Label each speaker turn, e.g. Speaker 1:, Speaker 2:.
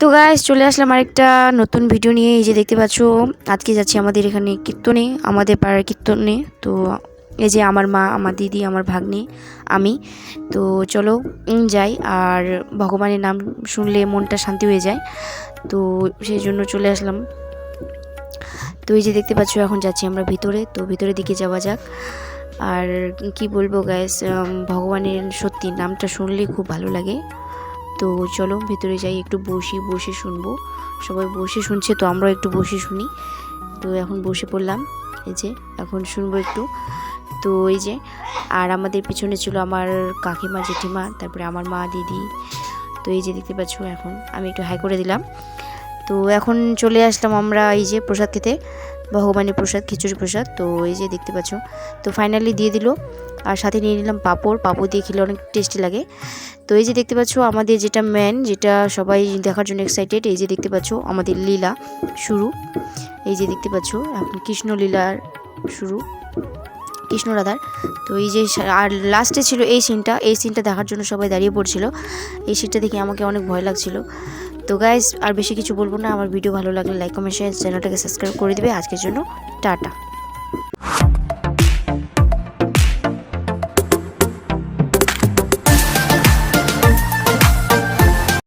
Speaker 1: তো গাইস চলে আসলাম আরেকটা নতুন ভিডিও নিয়ে। এই যে দেখতে পাচ্ছ, আজকে যাচ্ছি আমাদের এখানে কীর্তনে, আমাদের পাড়ার কীর্তনে। তো এই যে আমার মা, আমার দিদি, আমার ভাগ্নি, আমি। তো চলো যাই। আর ভগবানের নাম শুনলে মনটা শান্তি হয়ে যায়। তো সেই জন্য চলে আসলাম। তো এই যে দেখতে পাচ্ছ, এখন যাচ্ছি আমরা ভিতরে। তো ভিতরের দিকে যাওয়া যাক। আর কি বলব গ্যাস ভগবানের সত্যি নামটা শুনলে খুব ভালো লাগে। তো চলো ভেতরে যাই, একটু বসি, বসে শুনব। সবাই বসে শুনছে তো, আমরাও একটু বসে শুনি। তো এখন বসে পড়লাম, এই যে এখন শুনব একটু। তো এই যে, আর আমাদের পিছনে ছিল আমার কাকিমা, জেঠিমা, তারপরে আমার মা, দিদি। তো এই যে দেখতে পাচ্ছ এখন, আমি একটু হাই করে দিলাম। তো এখন চলে আসলাম আমরা এই যে প্রসাদ খেতে, ভগবানের প্রসাদ, খিচুড়ি প্রসাদ। তো এই যে দেখতে পাচ্ছ, তো ফাইনালি দিয়ে দিল। আর সাথে নিয়ে নিলাম পাঁপড়। পাঁপড় দিয়ে খেলে অনেক টেস্টি লাগে। তো এই যে দেখতে পাচ্ছ আমাদের যেটা ম্যান যেটা সবাই দেখার জন্য এক্সাইটেড এই যে দেখতে পাচ্ছ আমাদের লীলা শুরু। এই যে দেখতে পাচ্ছ কৃষ্ণ লীলার শুরু। কৃষ্ণ রাধার। তো এই যে আর লাস্টে ছিল এই সিনটা এই সিনটা দেখার জন্য সবাই দাঁড়িয়ে পড়ছিল। এই সিনটা দেখে আমাকে অনেক ভয় লাগছিল। তো গাইজ আর বেশি কিছু বলব না। আমার ভিডিও ভালো লাগলে লাইক কমেন্ট শেয়ার চ্যানেলটাকে সাবস্ক্রাইব করে দেবে। আজকের জন্য টাটা।